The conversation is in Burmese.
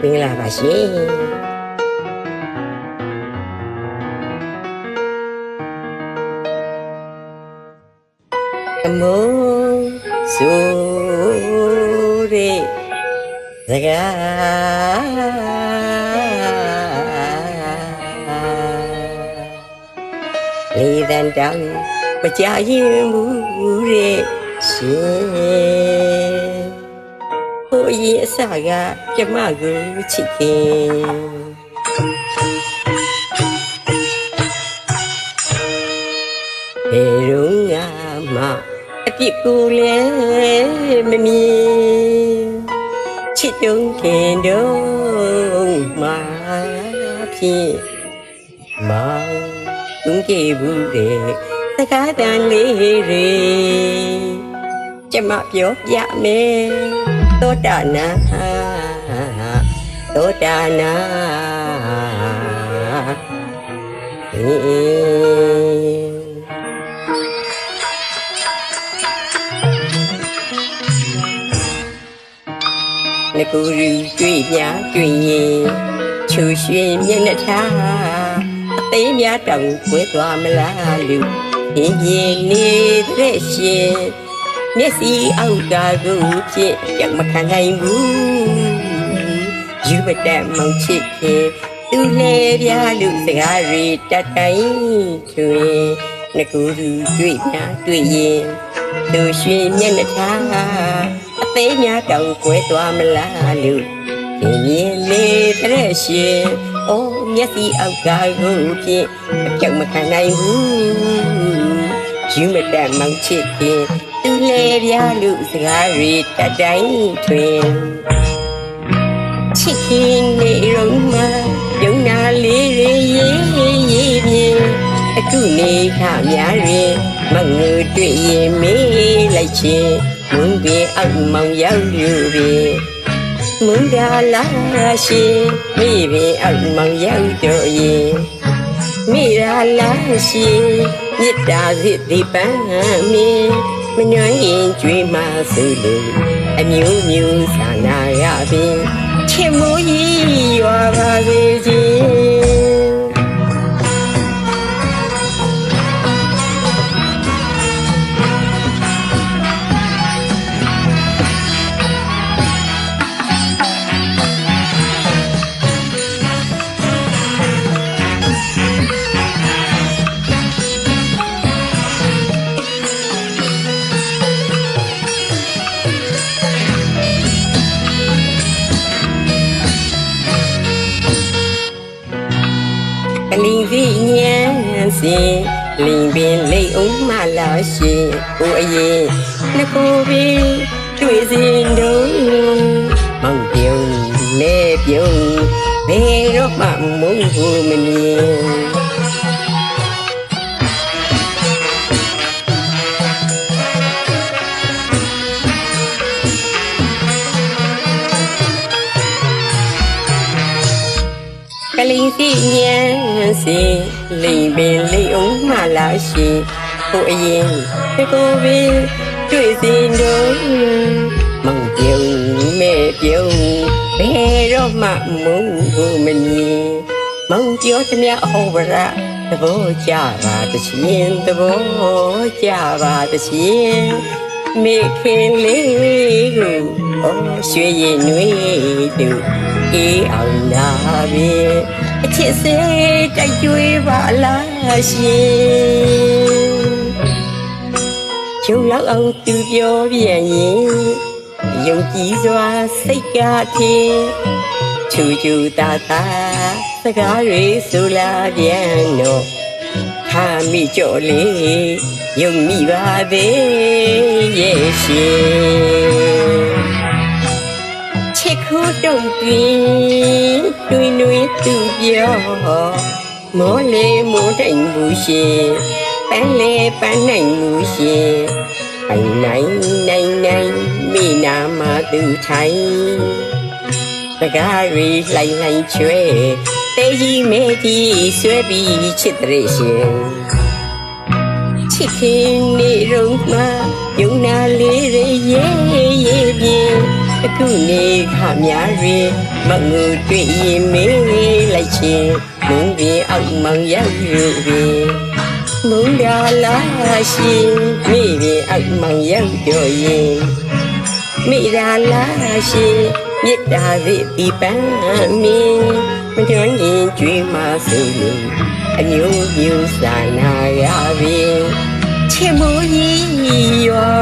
မင်္ဂလာပါရှင်အမိုးဆိုရဲစကားလေတန်တောင်မကြရင်ဘူးရဲ့ရှင် ဟိုအရင်အစကကျမကိုချစ်ခင်ဘယ်တော့မှအပြစ်ကိုလည်းမမြင်ချစ်တုံးခင်တော့မှဖြင့်မောင်တွန်းကြဘူးတဲ့စကားတန်လေးတွေကျမပြောပြမယ် သောတာနာသောတာနာအေးငကူရူတွေ့မြတွေ့ရင်ချူရွှင်မျက်နှာထားအသေးများတောင်ကွဲသွားမလားလူပြင်းပြင်းနေတဲ့ရှင် မျက်စိအောက်ကကိုဖြင့်ကြက်မခံနိုင်ဘူးယူပတက်မောင်ချစ်ခင်သူလေပြလူစကားရီတတ်တိုင်းချွေငကူရူတွေ့မြတွေ့ရင်သူရွှင်မျက်နှာထားအသေးများတောင်ကွဲသွားမလားလူပြင်းပြင်းနေတဲ့ရှင်အိုးမျက်စိအောက်ကကိုဖြင့်ကြက်မခံနိုင်ဘူးယူမတက်မောင်ချစ်ခင် သူလေပြလူစကားရီတတ်တိုင်းထွင်ချစ်ခင်နေရုံမှာယုံနာလေးရေရေးရေးပြင်းအခုနေခများရင်မငူတွေ့ရင်မေးလိုက်ချင်းမုန်းပင်အောက်မောင်ရောက်လူပြီမုန်းဒါလာရှိမိပင်အောက်မောင်ရောက်တော့ရင်မိရာလာရှိမြစ်တာစစ်ဒီပန်းမင်း မနှွမ်းရင်ကြွေးမဆိုလို့အမျိုးမျိုးသာနာရပင်ချစ်မိုးကြီးရွာပါစေခြင်း လင်းစီညံစင်လင်းပင်လိတ်အောင်မှလာရှင်ကိုအရင်နှစ်ကိုပင်တွေ့စဉ်တော့မောင်ပြုံးလေပြုံးဘယ်တော့မှမုန်းဘူးမမြင် လင်းစီညံစင်လိန်ပင်လိတ်အောင်မှလာရှင်ကိုအရင်နှစ်ကိုပင်တွေ့စဉ်တော့မောင်ပြုံးမဲ့ပြုံးဘယ်တော့မှမုန်းဘူးမမြင်မောင်ပြောသမျှအဟောဝရသဘောကြပါတခြင်းသဘောကြပါတခြင်းမေခင်လေးကိုအော်ရွှေရင်နွေသူ အေးအောင်နာပြီအချစ်စေတိုက်ကြွေးပါလားရှင်ကျုံလောက်အောင်သူပြောပြန်ရင်ယုံကြည်စွာစိတ်ကထင်ချူချူတာတာစကားတွေဆိုလာပြန်တော့ခါမိကြော်လေးယုံမိပါသေးရဲ့ရှင် ချစ်ခိုးတုံတွင်တွင်တွင်သူပြောမောလေမိုးတိုင်းဘူးရှင်ပန်းလေပန်းနိုင်ဘူးရှင်ပိုင်နိုင်နိုင်နိုင်မိနာမသူထိုင်စကားရီလှိုင်လှိုင်ချွဲတဲကြီးမဲကြီးဆွဲပြီးချစ်တဲ့ရှင်ချစ်ခင်နေရုံမှာယုံနာလေးရေရေးရေးပြင်း အခုနေခများတွင်မငူတွေ့ရင်မေးလိုက်ချင်းမုန်းပင်အောက်မောင်ရောက်ယူပင်မုန်းရာလာရှင်မိပင်အောက်မောင်ရောက်တော့ရင်မိရာလာရှင်မြစ်တာသည်ဒီပန်းမင်းမတွန်းရင်ကျွေးမဆိုလို့အမျိုးမျိုးစာနာရပင်ချစ်မိုးကြီးရော